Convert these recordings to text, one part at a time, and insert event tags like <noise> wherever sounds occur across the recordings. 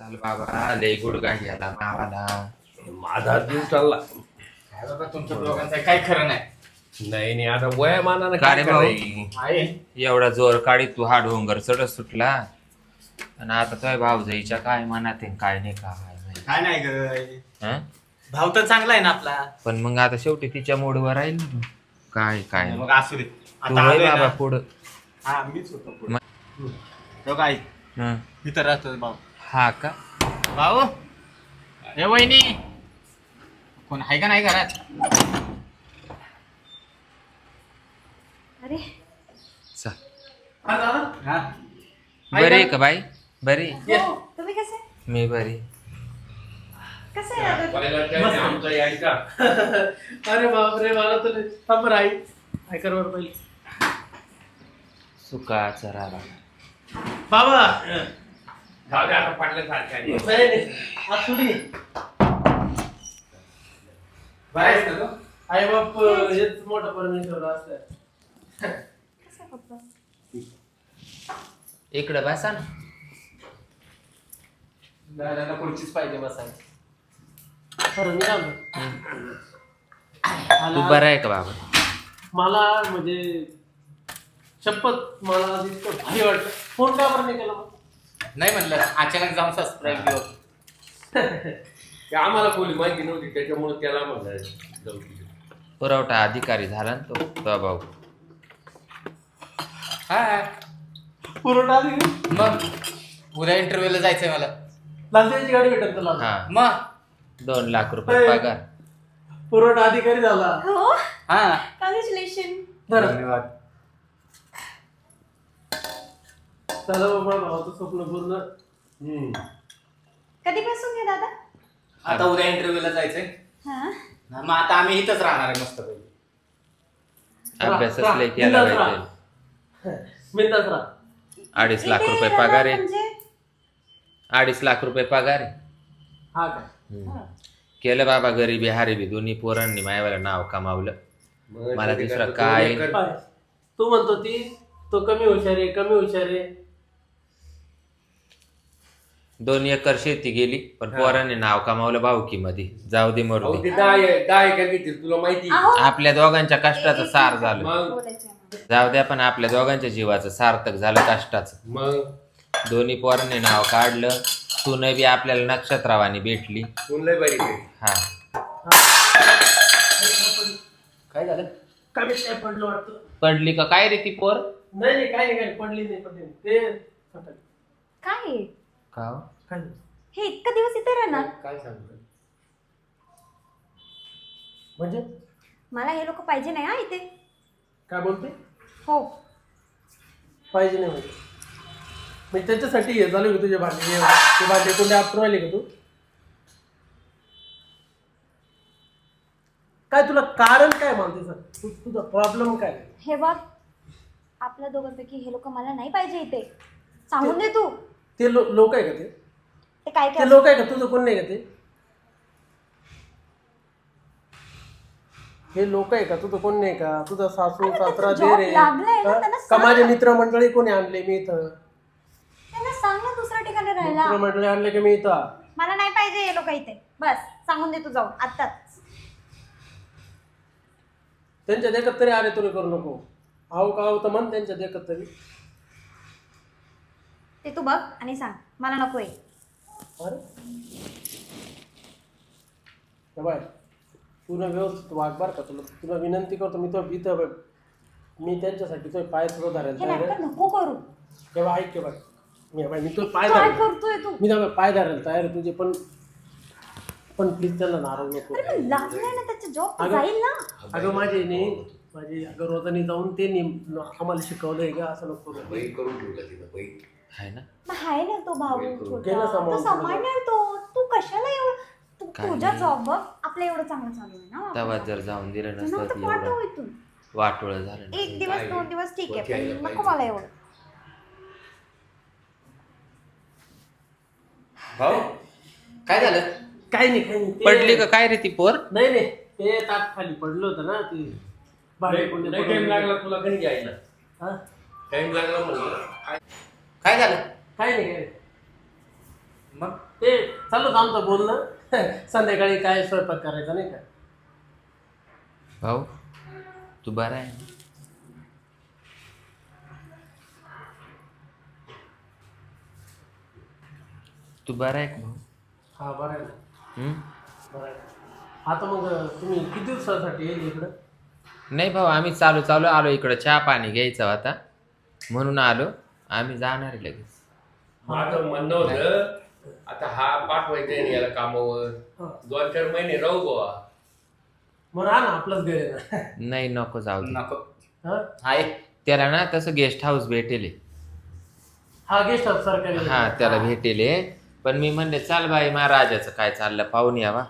चाल बाबा लय गुडगा गेला मावाला माझा जीव चालला काय बाबा तुमच्या दोघांचं काय खरं नाही नाही नाही आता वयामानानं का काय रे भाऊ? करायचं? आहे एवढा जोर काढी तू हा डोंगर चढत सुटला आणि आता तुझ्या भाऊ जाईच्या काय मनात आहे, काय नाही काय माहिती. काय नाही ग हं? भाव तर चांगला आहे ना आपला पण मग आता शेवटी तिच्या मूडवर राहील ना तू. काय काय मग असू दे तू आता आलोय बाबा ना. पुढं हा मीच होतो पुढं. मग- तो काय हं. इथं राहतो भाऊ हा का? भाऊ हे वहिनी कोण आहे का नाही घरात? अरे. चल हा बरी आहे का बाई? बरी हो तुम्ही कसे? मी बरी कसे आहे काय आमचा यायचा अरे बापरे मला तर थांब राही ऐकर वर पहिले. सुकाचा रारा बाबा. जाऊ दे आता तो? आई बाप हेच मोठा परमेश्वर असतं कसे आहे. पप्पा इकडं बसा ना. दादाला खुर्चीच पाहिजे बसायला. खरं मी? तू मला- बरा आहे का बाबा? मला म्हणजे शपथ मला आज इतकं भारी वाटतं. फोन का बरं नाही केला मग? नाही म्हणलं अचानक जाऊन सबस्क्राईब ते आम्हाला कोणी माहिती नव्हती त्याच्यामुळे त्याला म्हणलं जाऊ. पुरवठा अधिकारी झाला ना तो तो भाऊ. हा पुरवठा? मग उद्या इंटरव्ह्यूला जायचंय मला. लालदेवीची गाडी भेटत तुला हा. मग? दोन लाख रुपये होय. पगार. पुरवठा अधिकारी झाला. हो? हा. कॉंग्रॅच्युलेशन बरं धन्यवाद. चला बाबा भावाचं स्वप्न पूर्ण. हम्म. कधीपासून घे दादा? आता उद्या इंटरव्ह्यूला जायचंय. हा. ना, मग आता आम्ही इथंच राहणार आहे मस्त अभ्यासच राहा, लय केला बिनधास्त पाहिजे. बिंदास <laughs> राहा. अडीच लाख इथे रुपये राहणार पगार आहे. म्हणजे? अडीच लाख रुपये पगार आहे. हा काय हम्म. केलं बाबा गरिबी हारिबी दोन्ही पोरांनी मायवाला नाव कमावलं. मला दुसरं काय? तू म्हणतो ती तो कमी हुशार आहे कमी हुशार आहे. दोन एकर शेती गेली पण पोरांनी नाव कमावलं भाऊकीमध्ये जाऊ दे मरू ते दहा दहा एकर घेतील तुला माहिती आपल्या दोघांच्या कष्टाचं सार झालं. मग. जाऊ द्या पण आपल्या दोघांच्या जीवाचं सार्थक झालं कष्टाचं. मग? दोन्ही पोरांनी नाव काढलं. तू बी आपल्याला नक्षत्रवाणी भेटली. बरी. हा. काय झालं? पडलं वाटतं. पडली का? काय रे ती पोर? नाही नाही काय नाही काय नाही, पडली नाही पडली नाही. ते. काय? आहे? का हो? काय. हे इतका दिवस इथे राहणार? काय सांगतो म्हणजे? मला हे लोक पाहिजे नाही हा इथे. काय बोलते हो. पाहिजे नाही म्हणजे. मी त्याच्यासाठी हे झाले का तुझे भांडे? हे ते भांडे कोणते आपटून राहिले का तू? काय तुला कारण काय मानते सर तू तुझा प्रॉब्लेम काय? हे बघ आपल्या दोघांपैकी हे लोक मला नाही पाहिजे इथे. सांगून दे तू. ते लो लोक आहे का ते? ते काय ते लोक आहे का? तुझं कोण नाही का ते? हे लोक आहे का? तुझं कोण नाही का? तुझा सासू अरे, सासरा देर job लागलाय ना, का सांग. माझे मित्रमंडळी कोणी आणले मी इथं. त्यांना सांग ना दुसऱ्या ठिकाणी राहायला. मित्रमंडळी आणले की मी इथं? मला नाही पाहिजे हे लोक इथे. बस सांगून दे तू जाऊन. आत्ताच. त्यांच्या देखत तरी आले तुरे करू नको. आहो का आहो तर म्हण त्यांच्या देखत तरी. ते तू बघ आणि सांग. मला नकोय अरे हे बाय तुला व्यवस्थित वाग बर का तुला. तुला विनंती करतो मी तो इथं मी त्यांच्यासाठी तो पाय धरायला हे नाटक आहे. नको करू. तेव्हा ऐक के बाय मी बाय मी तो पाय काय धरायला करतोय तू? मी ना पाय धरायला तयार आहे तुझे पण पण प्लीज त्यांना नाराज नको अरे पण लागलाय ना त्याचा जॉब अगं- जाईल ना. अगं माझे नाही माझे अगं रोजानी जाऊन ते नेम आम्हाला शिकवलंय का असं नको करू. करून ठेवलं तिथं बाई आहे ना? मग आहे ना तो भाऊ? गेला छोटा. सांभाळून तो सांभाळणार तो. तू कशाला एवढं? तू काय तुझा नाही. जॉब बघ. आपलं एवढं चांगलं चालू आहे ना तेव्हा जर जाऊन दिलं तू नसतं नव्हतं ती पाठव एवढं इथून. वाटोळ झालं एक नसतं. दिवस काय? दोन दिवस ठीक आहे वरती यायला पण नको पाहिजे. मला एवढं. भाऊ काय झालं? काही नाही काही नाही. ते- पडली का? काय रे ती पोर? नाही नाही. ते ताट खाली पडलं होतं ना ते भांडे पडून टाइम. लागला तुला कधी घ्यायला हा? टाइम लागला म्हणलं. काय झालं? काही नाही. मग? ते चालूच आमचं बोलणं. <laughs> संध्याकाळी काय स्वयंपाक करायचा नाही का? भाऊ तू बरा आहे ना? तू बरा आहे का भाऊ? हा बरं आहे ना. हम्म? बरं आहे आता मग तुम्ही किती दिवसासाठी येईल इकडं? नाही भाऊ आम्ही चालू चालू आलो इकडं. चहा पाणी घ्यायचं आता म्हणून आलो. आम्ही जाणार आहे लगेच. माझं म्हणणं होतं आता हा पाठवायचा आहे ना याला कामावर. हा. दोन चार महिने राहू बुवा. मग राहा ना आपलंच घर आहे ना. नाही नको जाऊ दे. नको. हा? आहे त्याला ना तसं गेस्ट हाऊस भेटेल हा गेस्ट हाऊस सरकारी हा त्याला भेटेल पण मी म्हणले चाल बाई महाराजाचं काय चाललं पाहून यावा.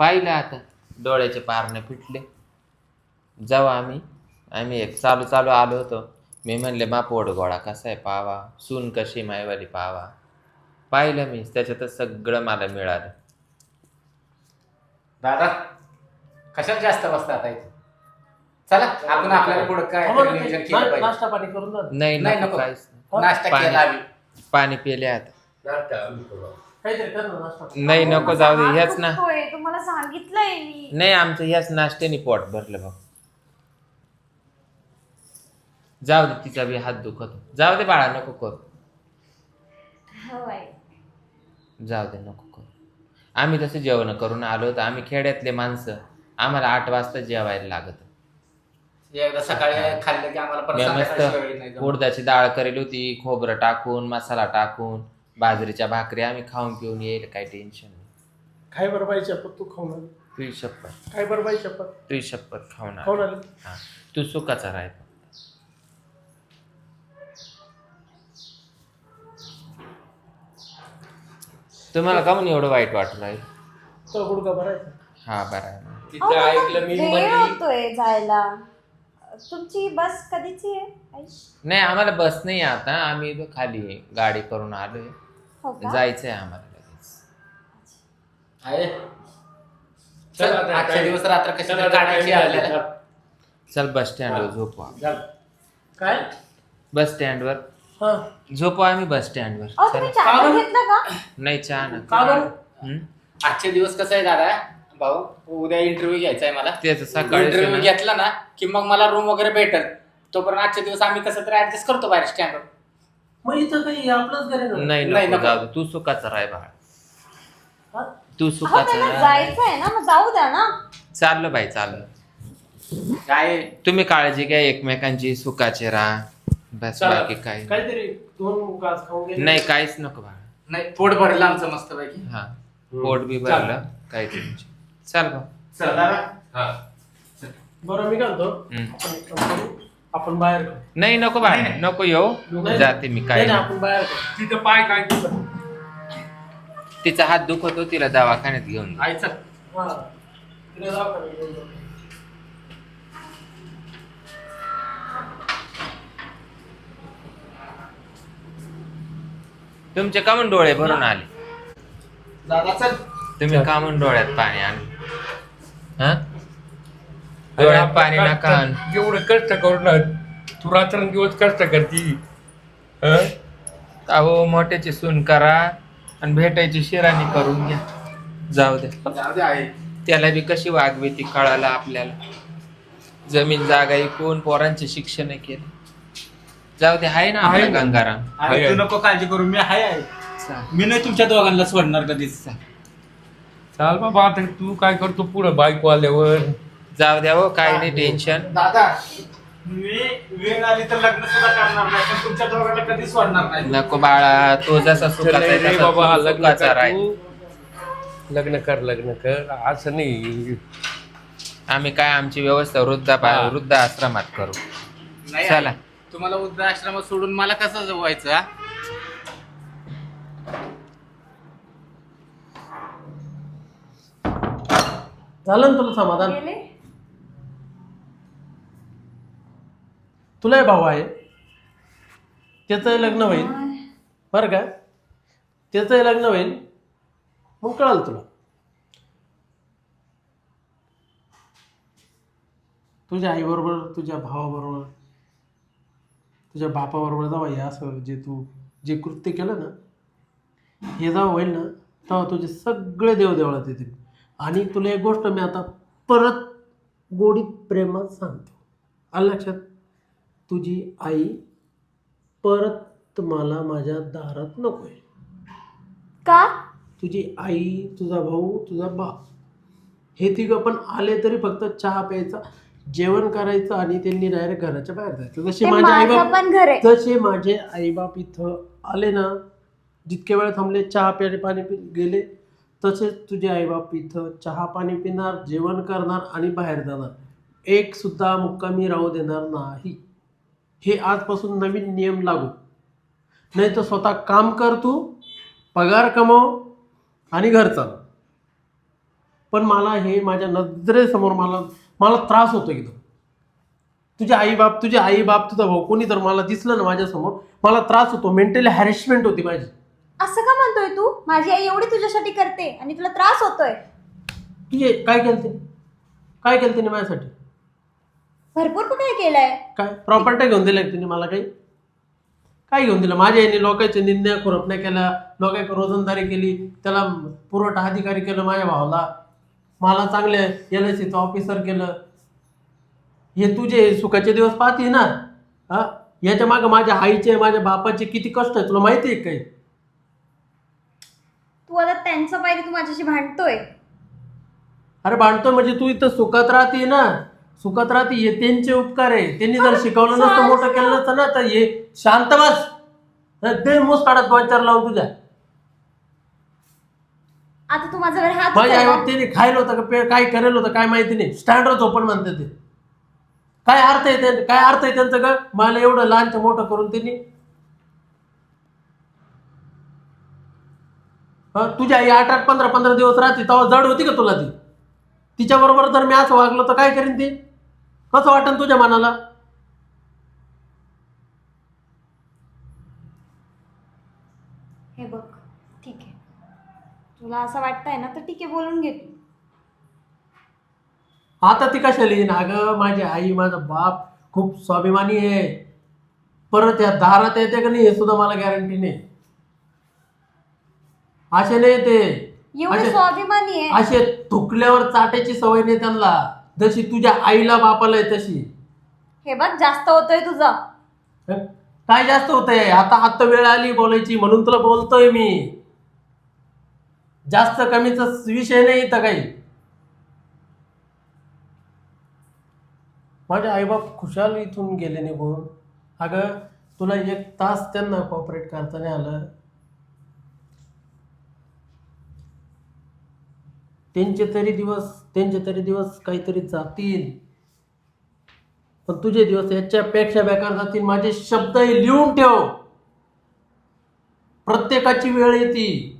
पाहिलं आता डोळ्याचे पारणे फिटले. जाऊ आम्ही. आम्ही एक चालू चालू आलो होतो. मी म्हणले मा पोट गोळा कसा आहे पावा? सून कशी मायवाली पावा? पाहिलं मी त्याच्यातच सगळं मला मिळालं. दादा कशाला जास्त बसता आता इथे? चला आपण आपल्याला पुढे काय आम्हाला तरी ते नियोजन केलं ना- पाहिजे. नाश्ता पाणी करून जा नाही नाही, नको नको. काहीच नाही. नाश्ता पाणी- केला आम्ही. पाणी पिले आता. काहीतरी कर ना नाश्ता. नाही नको जाऊ दे ह्याच ना. तुम्हाला सांगितलंय मी. नाही आमचं ह्याच नाश्त्याने पोट भरलं बघ. जाऊ दे तिचा बी हात दुखत. जाऊ दे बाळा नको करू. हो जाऊ दे नको करू. आम्ही तसं जेवण करून आलो तर आम्ही खेड्यातले माणसं. आम्हाला आठ वाजता जेवायला लागत. एकदा सकाळी खाल्लं की आम्हाला मस्त. उडदाची डाळ करेल होती खोबरं टाकून मसाला टाकून बाजरीच्या भाकरी आम्ही खाऊन पिऊन येईल काही टेन्शन नाही. काय बरं बाई शपथ तू खाऊन आली? तुझी शपथ. काय बरं बाई शपथ तुझी शपथ खाऊन आली. खाऊन आली? हा. तू सुखाचा राह तुम्हाला का म्हणून एवढं वाईट वाटलं आहे तो गुडका भरायचा. हा बरं आहे. तिथं ऐकलं मी वेळ म्हणली होतोय जायला. तुमची बस कधीची आहे? नाही आम्हाला बस नाही आहे आता. आम्ही इथं खाली आहे. गाडी करून आलोय. हो का? जायचंय आम्हाला लगेच. आहे. चल चल, आता आजच्या काय- दिवस रात्र कशी चल आता काढायची काय आपल्याला. झालं? चल बस स्टँडवर झोपू आम्ही. झालं. काय? बस स्टँडवर. झोपू आम्ही बस स्टँडवर. अहो तुम्ही चला. चहा का बरं? घेतलं का? नाही चहा ना का बरं? आजचे दिवस कसं आहे दादा? भाऊ उद्या इंटरव्ह्यू घ्यायचा आहे मला सकाळी इंटरव्ह्यू घेतला ना की मग मला रूम वगैरे भेटल. तोपर्यंत आजचे दिवस आम्ही कसं तरी ऍडजस्ट करतो बाहेर स्टँडवर मग इथं काही आपलंच घर आहे ना नाही नाही, नको नको. जाऊ दे. तू सुखाचा राय बाळ. हा? तू अहो सुखाचा त्यांना राह. जायचं आहे ना मग जाऊ द्या ना. चाललं बाई चाललं. काय? तुम्ही काळजी घ्या एकमेकांची सुखाचे राहा. बस चला. बाकी काय काहीतरी दोन खाऊन गेले नाही काहीच नको बाळा नाही पोट भरलं आमचं मस्त पैकी हा पोट बी भरलं काही टेन्शन चाल चल दादा हा. बरं मी हं. आपण एक काम करू, आपण बाहेर खाऊ. नाही नको बाळा नको येऊ नाही, जाते मी नाही, काय नाही, आपण बाहेर खाऊ. तिथं पाय काय तिथं तिचा हात दुखतो तिला दवाखान्यात घेऊन जा. आई चल हा. तिकडे जाऊ का नाही? तुमचे का म्हणून डोळे भरून आले. दादा चल. तुम्ही का म्हणून डोळ्यात पाणी आणले हा? डोळ्यात पाणी नका आणू. एवढं कष्ट करू ना तू रात्रंदिवस कष्ट करती. हं? अहो मोठ्याची सून करा आणि भेटायची शिराणी करून घ्या. जाऊ दे. जाऊ दे आहे त्याला बी कशी वागवी ती कळालं आपल्याला. जमीन जागा कोण पोरांचे शिक्षण केलं. जाऊ दे आहे ना. आहे. गंगाराम. अरे तू नको काळजी करू मी आहे. मी नाही तुमच्या दोघांना सोडणार कधीच. चाल बाबा आता तू काय करतो पुढं? बायको आल्यावर जाऊ द्या हो काय नाही टेन्शन. दादा मी वेळ आली तर लग्न सुद्धा करणार नाही पण तुमच्या दोघांना कधीच सोडणार नाही. नको बाळा तो जसा सुखाचा आहे तसा बाबा लग्न सुखाचा कर राह तू. लग्न कर लग्न कर. असं नाही. आम्ही काय आमची व्यवस्था वृद्धा हा. वृद्ध आश्रमात करू. नाही चला. तुम्हाला वृद्धाश्रमात सोडून मला कसं जवायचं हा? झालं ना तुला समाधान? गेले. तुला भाऊ आहे. त्याचं लग्न होईल. बरं का? त्याचं लग्न होईल. मग कळाल तुला. तुझ्या आईबरोबर तुझ्या भावाबरोबर तुझ्या बापाबरोबर जावा हे असं जे तू जे कृत्य केलं ना हे जेव्हा होईल ना तेव्हा तुझे सगळे देव देवळात येतील. आणि तुला एक गोष्ट मी आता परत गोडीत प्रेमात सांगतो. आलं लक्षात? तुझी आई परत मला माझ्या दारात नको आहे का? तुझी आई तुझा भाऊ तुझा बाप हे तिघं पण आले तरी फक्त चहा प्यायचा. जेवण करायचं आणि त्यांनी डायरेक्ट घराच्या बाहेर जायचं. जसे ते माझे आई माझं बाप पण घर आहे. जसे माझे आईबाप इथं आले ना जितके वेळ थांबले चहा प्याले पाणी पि गेले तसेच तुझे आईबाप इथं चहा पाणी पिणार जेवण करणार आणि बाहेर जाणार. एक सुद्धा मुक्कामी राहू देणार नाही. हे आजपासून नवीन नियम लागू. नाही तर स्वतः काम कर तू पगार कमव आणि घर चालव पण मला हे माझ्या नजरेसमोर मला मला त्रास होतो एकदम. तुझे आई बाप तुझे आई बाप तुझा भाऊ कोणी तर मला दिसलं ना माझ्यासमोर मला त्रास होतो मेंटली हॅरेसमेंट होती माझी. असं का म्हणतोय तू? माझी आई एवढी तुझ्यासाठी करते आणि तुला त्रास होतोय. तुझे काय केलं काय केलं तिने माझ्यासाठी? भरपूर कुठे केलंय? काय? प्रॉपर्टी घेऊन दिल्या तिने मला काही? काय घेऊन दिलं? माझ्या याने लोकांचे निंद्या खुरपण्या केल्या लोकांची रोजंदारी केली त्याला पुरवठा अधिकारी केलं माझ्या भावाला. मला चांगले एल आय सीचं ऑफिसर केलं. हे तुझे सुखाचे दिवस पाहते ना? हा? याच्या मागं माझ्या आईचे माझ्या बापाचे किती कष्ट आहे तुला माहिती आहे काही? तू आता त्यांचं पाहिजे तू माझ्याशी भांडतोय. अरे भांडतोय म्हणजे तू इथं सुखात राहते ना? सुखात राहते हे त्यांचे उपकार आहे. त्यांनी जर शिकवलं नसतं मोठं केलं नसतं ना तर हे शांत बस. ते मूस काढत दोन चार लावून तुझ्या. आता तू माझ्यावर हात माझ्या आई उचलला. बाप त्यांनी खायला होतं का? पे काय करेल होतं? काय माहिती नाही स्टँडवर झोपण म्हणते ते. काय अर्थ आहे ते काय अर्थ आहे त्यांचं का मला एवढं लहानचं मोठं करून त्यांनी. हं, तुझी आई आठ आठ पंधरा पंधरा दिवस राहते तेव्हा जड होती का तुला ती? तिच्या बरोबर जर मी असं वागलो तर काय करीन ती? कसं वाटेल तुझ्या मनाला हे बघ ठीक आहे तुला असं वाटतंय ना तर ठीक आहे बोलून घे तू. आता ती कशाला येईन? अगं माझी आई माझा बाप खूप स्वाभिमानी आहे. परत या दारात येते का नाही हे सुद्धा मला गॅरंटी नाही. असे नाही ते एवढे असे- स्वाभिमानी आहे. असे थुकल्यावर चाटायची सवय नाही त्यांना. जशी तुझ्या आईला बापाला आहे तशी. हे बघ जास्त होतोय तुझं. हं? काय जास्त होतंय? आता आता वेळ आली बोलायची म्हणून तुला बोलतोय मी. जास्त कमीचा विषय नाही इथं काही. माझे आईबाप खुशाल इथून गेले निघून. अगं तुला एक तास त्यांना कॉपरेट करता नाही आलं. त्यांचे तरी दिवस त्यांचे तरी दिवस काहीतरी जातील. पण तुझे दिवस याच्यापेक्षा बेकार जातील. माझे शब्दही लिहून ठेव. प्रत्येकाची वेळ येते.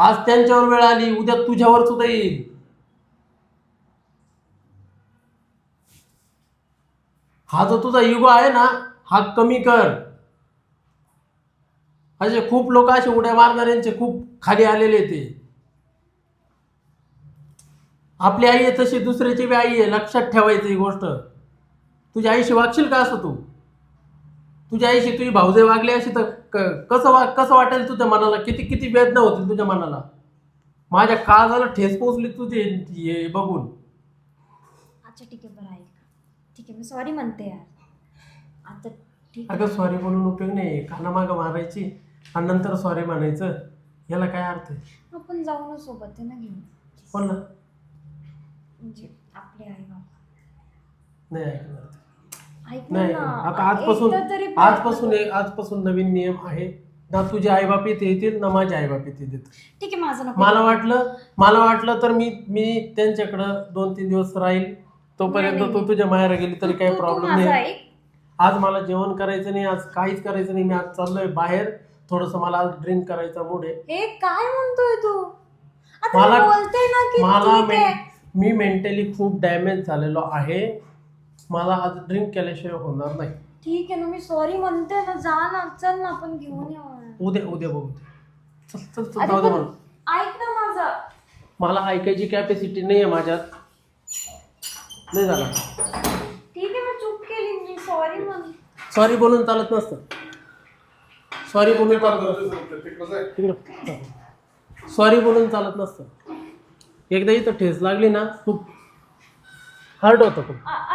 आज त्यांच्यावर वेळ आली उद्या तुझ्यावर सुद्धा येईल. हा जो तुझा युग आहे ना हा कमी कर. असे खूप लोक असे उड्या मारणाऱ्यांचे खूप खाली आलेले ते. आपली आई आहे तशी दुसऱ्याची बी आई आहे. लक्षात ठेवायची ही गोष्ट. तुझ्या आईशी वागशील का असं तू? तुझ्या आईशी तुझी भाऊजे वागली अशी तर क- कसं वा कसं वाटेल तुझ्या मनाला? किती किती वेदना होतील तुझ्या मनाला? माझ्या काळजाला ठेस पोचली तुझे हे बघून. अच्छा ठीक आहे बरं ऐक. ठीक आहे मी सॉरी म्हणते यार. आता ठीक अगं सॉरी म्हणून उपयोग नाही. कानामागं मारायची आणि नंतर सॉरी म्हणायचं. याला काय अर्थ आहे? आपण जाऊ ना सोबत आहे ना घेऊन. बोल ना म्हणजे आपले आई बाबा नाही ऐकणार. ते. नाही आता आजपासून आजपासून एक आजपासून नवीन नियम आहे. ना तुझे आईबाप इथे येतील ना माझे आईबाप इथे येतील ठीक आहे माझं नको. मला वाटलं मला वाटलं तर मी मी त्यांच्याकडं दोन तीन दिवस राहील. तोपर्यंत तू. तुझ्या माहेर गेली तरी काही प्रॉब्लेम नाही. आज मला जेवण करायचं नाही आज काहीच करायचं नाही. मी आज चाललोय बाहेर. थोडस मला आज ड्रिंक करायचा मूड आहे. हे काय म्हणतोय तू? मला- मी बोलते ना की मला ठीक आहे. मेन- मी मेंटली खूप डॅमेज झालेलो आहे. मला आज ड्रिंक केल्याशिवाय होणार नाही. ठीक आहे ना मी सॉरी म्हणते ना जा ना चल ना आपण घेऊन येऊ. उद्या उद्या बघू. चल चल चल अरे जाऊ दे पण मला ऐक ना माझं. मला ऐकायची कॅपॅसिटी नाही आहे माझ्यात. नाही झाला. ठीक आहे मी चूक केली मी सॉरी म्हण सॉरी बोलून चालत नसतं. सॉरी बोलून सॉरी बोलून चालत नसतं. एकदा इथं ठेस लागली ना खूप हार्ड होतं खूप. आ-